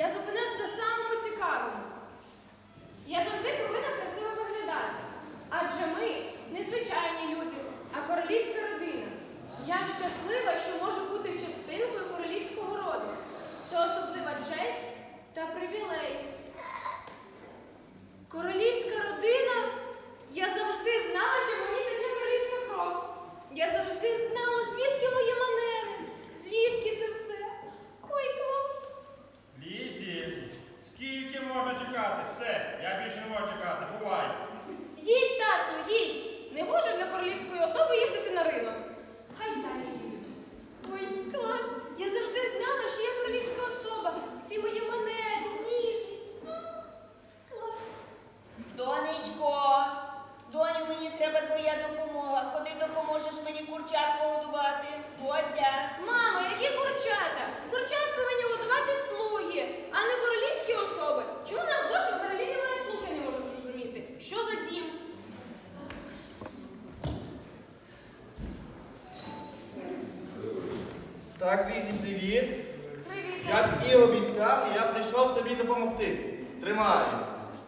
Я зупинився на самому цікавому. Я завжди повинна красиво виглядати. Адже ми не звичайні люди, а королівська родина. Я щаслива, що можу бути частинкою королівського роду. Це особлива честь та привілей. Так, Лізі, привіт. Привіт. Як і обіцяв, я прийшов тобі допомогти. Тримай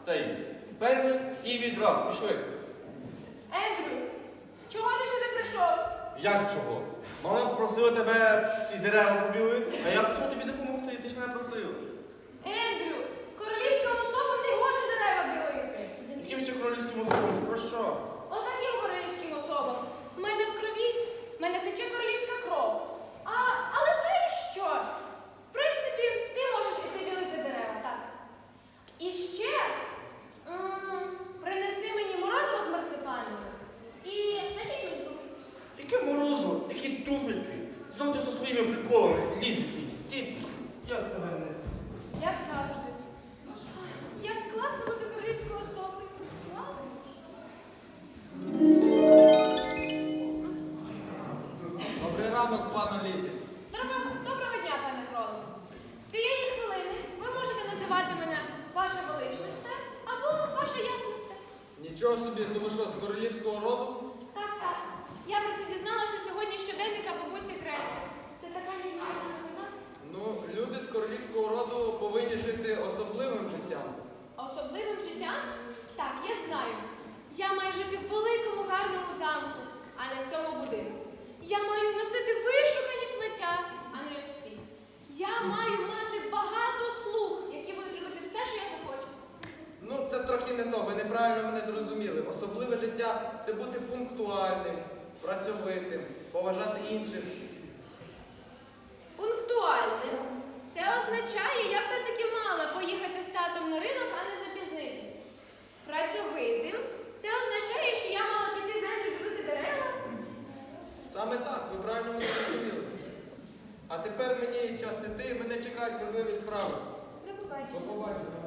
цей пензель і відро. Пішли. Ендрю, чого ти сюди прийшов? Як чого? Мама попросила тебе ці дерева побілити, а я прийшов тобі допомогти, ти ж мене просив. Ендрю, ранок, пане Лізі. Доброго, доброго дня, пане кролику. З цієї хвилини ви можете називати мене Ваша Величність або Ваша Ясність. Нічого собі, то ви що, з королівського роду? Так, так. Я про це дізналася сьогодні з щоденника бабусі Грети. Це така неймовірна новина. Ну, люди з королівського роду повинні жити особливим життям. Особливим життям? Так, я знаю. Я маю жити в великому гарному замку, а не в цьому будинку. Я маю носити вишукані плаття, а не ось ці. Я маю мати багато слуг, які будуть робити все, що я захочу. Ну, це трохи не то, ви неправильно мене зрозуміли. Особливе життя це бути пунктуальним, працьовитим, поважати інших. Пунктуальним. Це означає, я все-таки мала Саме так, ви правильно мене зрозуміли. А тепер мені час іти, мене чекають важливі справи. До побачення. До побачення.